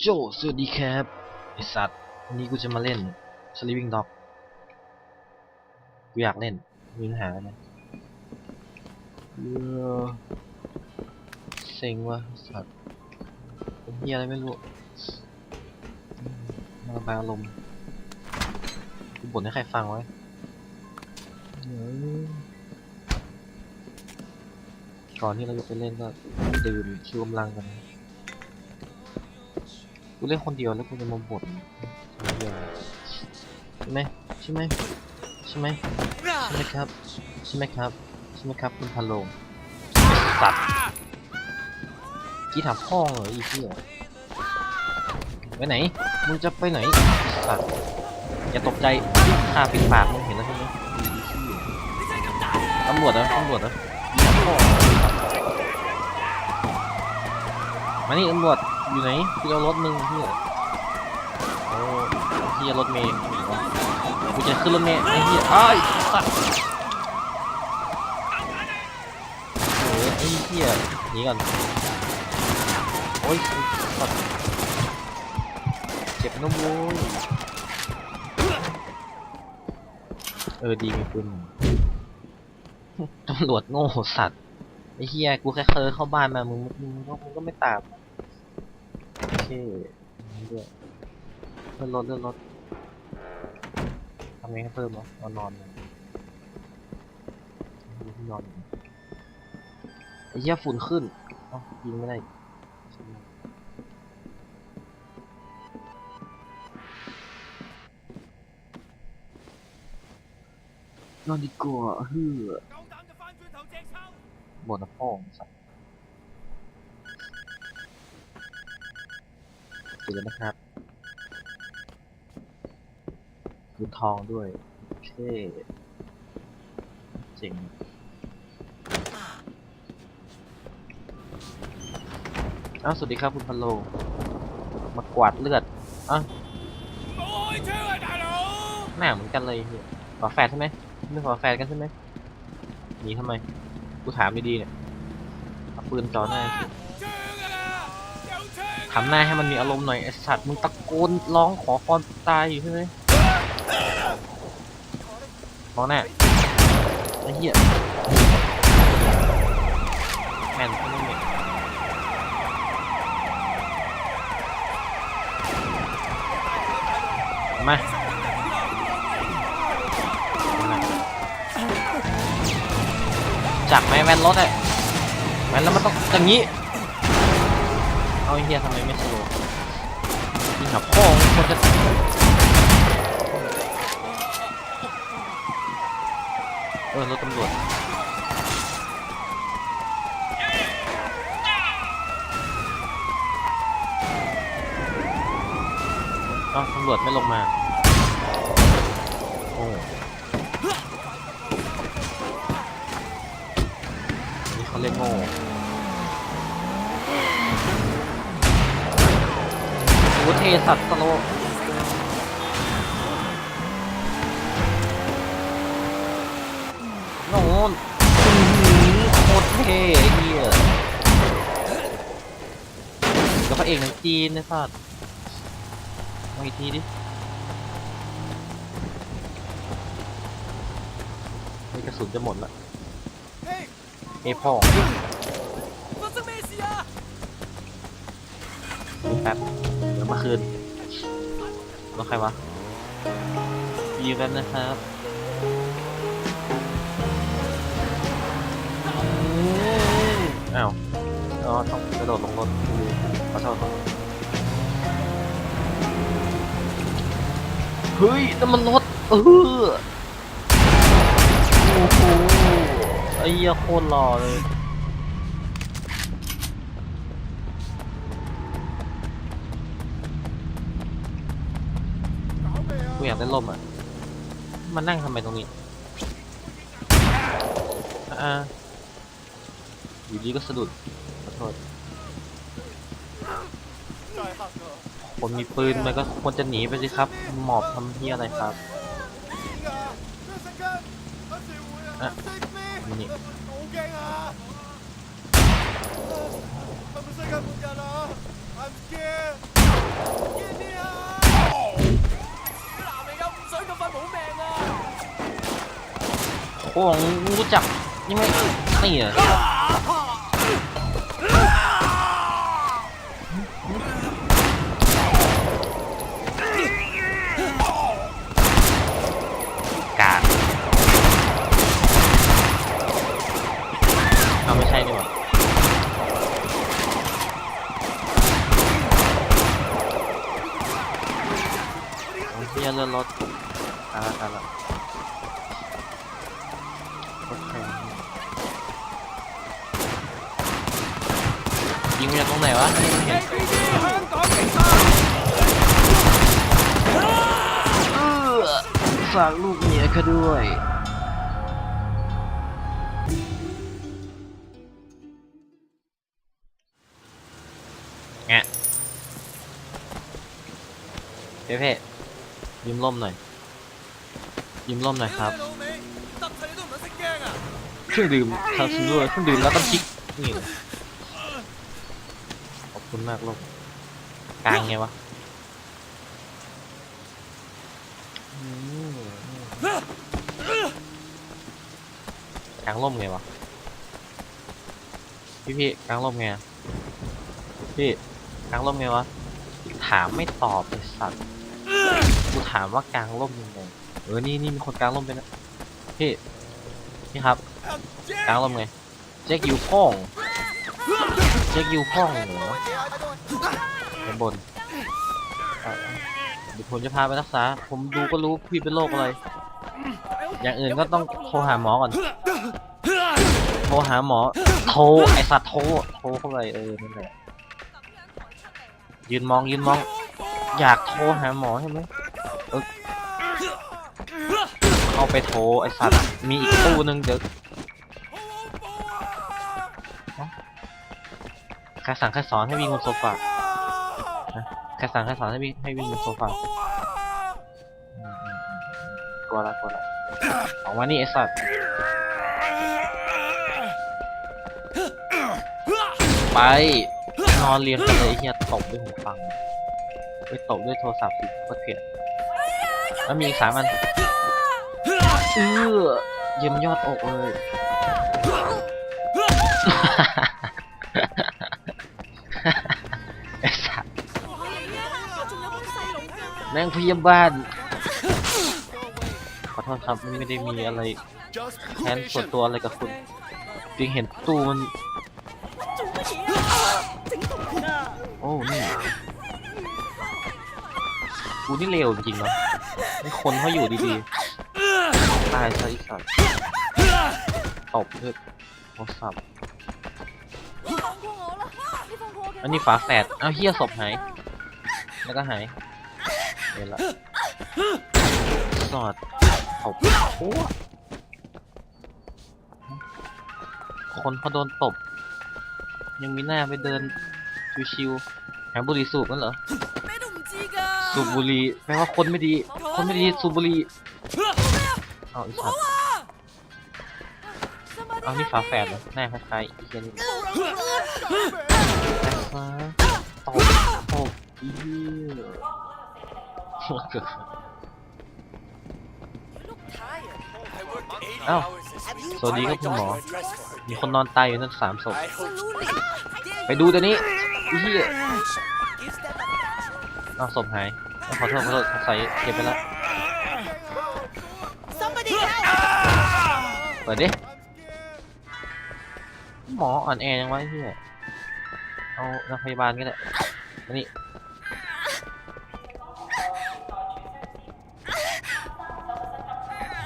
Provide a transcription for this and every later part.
โจ สวัสดีครับไอสัตว์วันนี้กูจะมาเล่น Sleeping Dog กูอยากเล่นมีปัญหาอะไรเออเซ็งว่ะสัตว์เป็นเฮียอะไรไม่รู้มาระบายอารมณ์กูบ่นให้ใครฟังไว้ก่อนที่เราจะไปเล่นก็ดื่มชิวกำลังกันนะ กูเล่นคนเดียวแล้วกูจะมาบ่นคนเดียวใช่ไหมใช่ไหมใช่ไหมใช่ไหมครับใช่ไหมครับใช่ไหมครับคุณพะโลงสัตว์กี้ถามพ่อเหรออีเหี้ยไปไหนมึงจะไปไหนสัตว์อย่าตกใจข้าปิดปากมึงเห็นแล้วใช่ไหมตำรวจนะตำรวจนะถามพ่อมานี่ตำรวจ อยู่ไหนกูจะเอารถมึงเฮียโอ้เฮียรถเมย์หนีวะกูจะขึ้นรถเมย์ไอ้เฮียไอ้สัตว์โอ้ยไอ้เฮียหนีก่อนโอ้ยสัตว์เจ็บนะโว้ยเออดีมีปืนตำรวจโง่สัตว์ไอ้เฮียกูแค่เคยเข้าบ้านมามึงมึงมึงก็มึงก็ไม่ตาม ที่นี่ด้วยเลื่อนรถเลื่อนรถทำไงให้เพิ่มวะนอนนอนเลยดูที่นอนไอ้เหี้ยฝุ่นขึ้นยิงไม่ได้นอนดีกว่าเฮ้อหมดนะพ่อสัตว เสีนะครับคืนทองด้วยเท่จริงอ้าสวัสดีครับคุณพันโล มากวาดเลือดอ้าหน้าเหมือนกันเลยเนี่ยฝาแฟดใช่ไหมไม่ขอแฟดกันใช่ไหมหนีทำไม กูถามไม่ดีเนี่ยปืนจ่อหน้า ทำหน้าให้มันมีอารมณ์หน่อยไอสัตว์มึงตะโกนร้องขอความตายอยู่ใช่ไหมมองหน้าไอ้เหี้ยแม่นไม่เม็นมามาจักไหมแว่นรถอะแว่นแล้วมันต้องอย่างนี้ เอาไอ้เฮียทำไมไม่สโลว์ยิงหับพ่องควรจะเออรถตำรวจเอ้าตำรวจไม่ลงมา โอ้นี่เขาเรียกโง่ เทสัตว์สโลว์โน่นอื้อหือโคตรเท่ไอ้เหี้ยแล้วพระเอกหนังจีนนะสัตว์มาอีกทีดินี่กระสุนจะหมดละ嘿，เอ้พ่อ แป๊บเดี๋ยวมาคืนแล้วใครวะยีแป๊บนะครับอ้าวอ๋อต้องกระโดดลงรถขอโทษครับเฮ้ยนั่นมันรถเออโอ้โหไอ้เหี้ยโคตรหล่อเลย อยากได้ร่มอะ มันนั่งทำไมตรงนี้ อ่า อยู่ดีก็สะดุด ขอโทษ คนมีปืนมันก็ควรจะหนีไปสิครับ หมอบทำเพี้ยอะไรครับอะนี่ย งมึงรู้จักยังไงนี่อะกากเอาไม่ใช่นี่หว่าเอาเฮียเลื่อนรถตายละตายละรถแพงยิ งจายตรงไหนวะเห็ฝากลูกเมียเขาด้วยแงะเพ่เพ่ยิ้มร่มหน่อย ยิ้มร่มหน่อยครับ เครื่องดื่มคาสิโนเครื่องดื่มแล้วต้องคิกนี่ คุณมากลูกกลางไงวะกลางร่มไงวะ พี่พี่กลางร่มไงพี่กลางร่มไงวะ ถามไม่ตอบเลยสัตว์กูถามว่ากลางร่มยังไงเออนี่นี่มีคนกลางร่มไปนะพี่พี่ครับกลางลมไงเจ๊กยูพ่อง เจ๊กยูพ่องเหรอข้างบนเดี๋ยวผมจะพาไปรักษา ผมดูก็รู้พี่เป็นโรคอะไร อย่างอื่นก็ต้องโทรหาหมอก่อน โทรหาหมอ โทรไอสัตว์โทร โทรเข้าไปเออ นั่นแหละ ยืนมองยืนมอง อยากโทรหาหมอใช่ไหมเออเข้าไปโทรไอสัตว์ มีอีกตู้หนึงเดี๋ยว ครสั่งครสอนให้วิ่งบนโซฟาครสั่งครสอนให้วิ่งให้วิ่งบนโซฟากลัวละกลัวละออกมานี่ไอสัตว์ไปนอนเรียงกันเลยเฮียตบด้วยหูฟังไปตบด้วยโทรศัพท์สิโคตรเกลียดแล้วมีอีกสามอันเออเยี่ยมยอดอกเลย พยาบาล ขอโทษครับไม่ได้มีอะไรแทนส่วนตัวอะไรกับคุณจริงเห็นตูมัน โอ้นี่กูนี่เลวจริงเนาะไม่คนเขาอยู่ดีๆ ตายซะอีกสัตว์ตบเพื่อโทรศัพท์อันนี้ฝาแฝด เอาเฮียศพหาย แล้วก็หาย ห็นละสอดตบโอ้คนพอโดนตบ ยังมีหน้าไปเดิน ชิวๆหาบุหรี่สูบนั่นเหรอ สูบบุหรี่แปลว่าคนไม่ดี คนไม่ดีสูบบุหรี่เอาอีสัตว์เอานี่ฝาแฝดเหรน่าคล้ายๆอีเจนี่ตบตกอีเหี้ อ้าสวัสดีครับคุณหมอ มีคนนอนตายอยู่นั่นสามศพ ไปดูตัวนี้อีเหี้ยเอาศพหาย ขอโทษขอโทษใส่เก็บไปแล้วเปิดดิ หมออ่อนแอยังไวะไอ้เฮียเอานักพยาบาลก็ได้อัน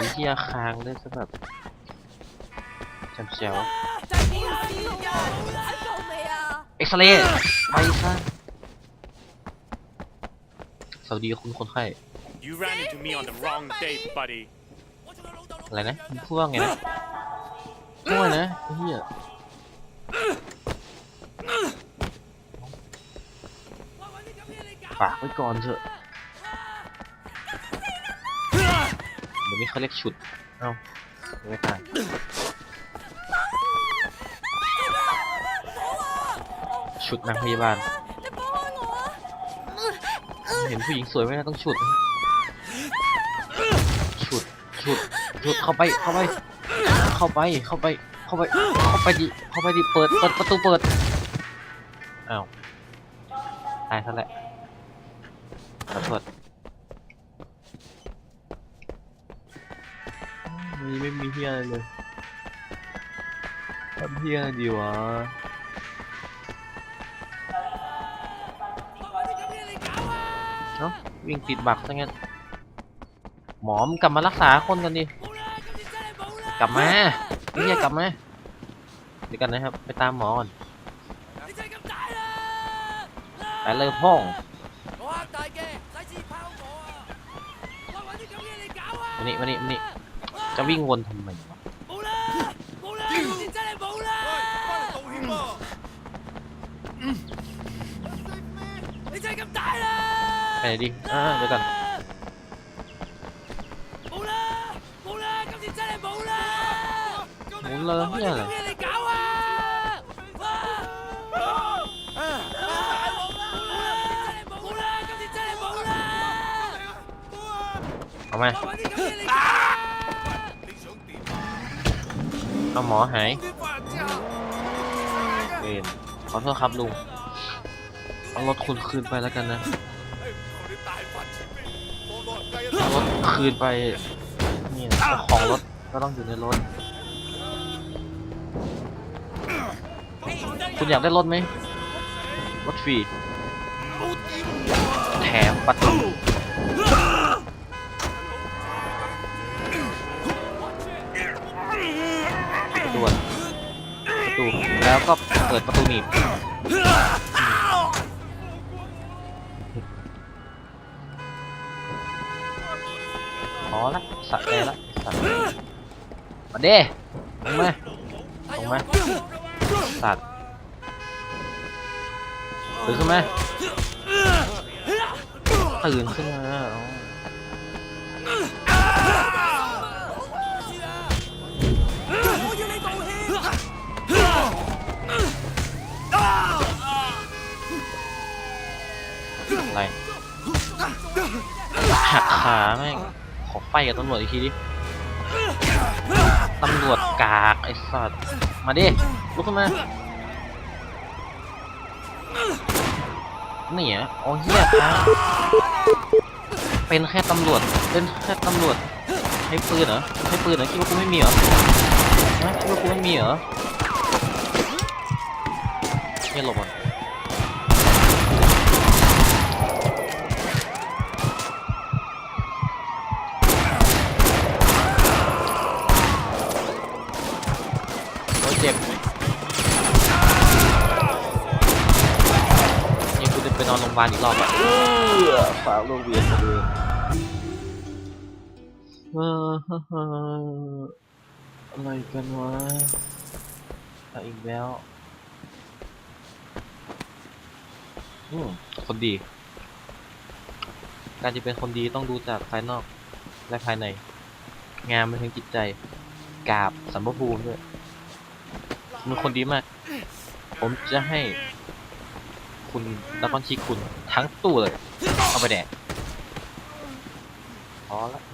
วิทยาค้างเลยซะแบบจำเสียวเอ็กซ์เรย์ไปซะสวัสดีคุณคนไข้อะไรนะพูดว่าไงนะพูดว่นะเหี้ยฝากไว้ก่อนเถอะ เดี๋ยวมีเขาเรียกฉุด เอ้าไม่ผ่านชุดนางพยาบาล เห็นผู้หญิงสวยไหมนะต้องฉุด ฉุด ฉุด ฉุด เข้าไป เข้าไป เข้าไป เข้าไป เข้าไป เข้าไปดิ เข้าไปดิ เปิด เปิดประตูเปิด อ้าว ตายซะแล้วี้ไม่มีเฮียอะไรเลยทำเฮียดีวะเนาะวิ่งติดบักซะงั้นหมอมกลับมารักษาคนกันดีกลับมาเฮียกลับมาเดี๋กันนะครับ ไปตามหมอก่อนไปเลยพ่องวันนี้วันนี้วันนี้ จะวิ่งวนทำไมวะไปดิอ่าเดี๋ยวก่อนหมุนแล้ยเนี่ยเหรอเอาไหม เอาหมอหายเวนขอโทษครับลุง เอารถคุณคืนไปแล้วกันนะ เอารถคืนไป นี่นะของรถก็ต้องอยู่ในรถ คุณอยากได้รถไหมรถฟรี แถมประตู แล้วก็เปิดประตูหนีบพอละสะใจละสัตว์มาเด้ลงมาลงมาสัตว์ตื่นขึ้นมาตื่นขึ้นมา อะไรหักขาแม่งขอไฟกับตำรวจอีกทีดิตำรวจกากไอ้สัตว์มาดิลุกขึ้นมานี่อะโอ้เหี้ยครับเป็นแค่ตำรวจเป็นแค่ตำรวจใช้ปืนเหรอใช้ปืนเหรอคิดว่ากูไม่มีเหรอฮะคิดว่ากูไม่มีเหรอเฮียหลบก่อน กูจะไปนอนโรงพยาบาลอีกรอบอะเออฝากโรงเรียนมาด้วยเออฮ่าฮ่าอะไรกันวะอะอีกแล้วอืมคนดี การจะเป็นคนดีต้องดูจากภายนอกและภายใน งานมันถึงจิตใจกราบสัมภภูมิด้วยมันคนดีมาก ผมจะให้ คุณดับบันชีคุณทั้งตู้เลย เอาไปแดกพอละอีก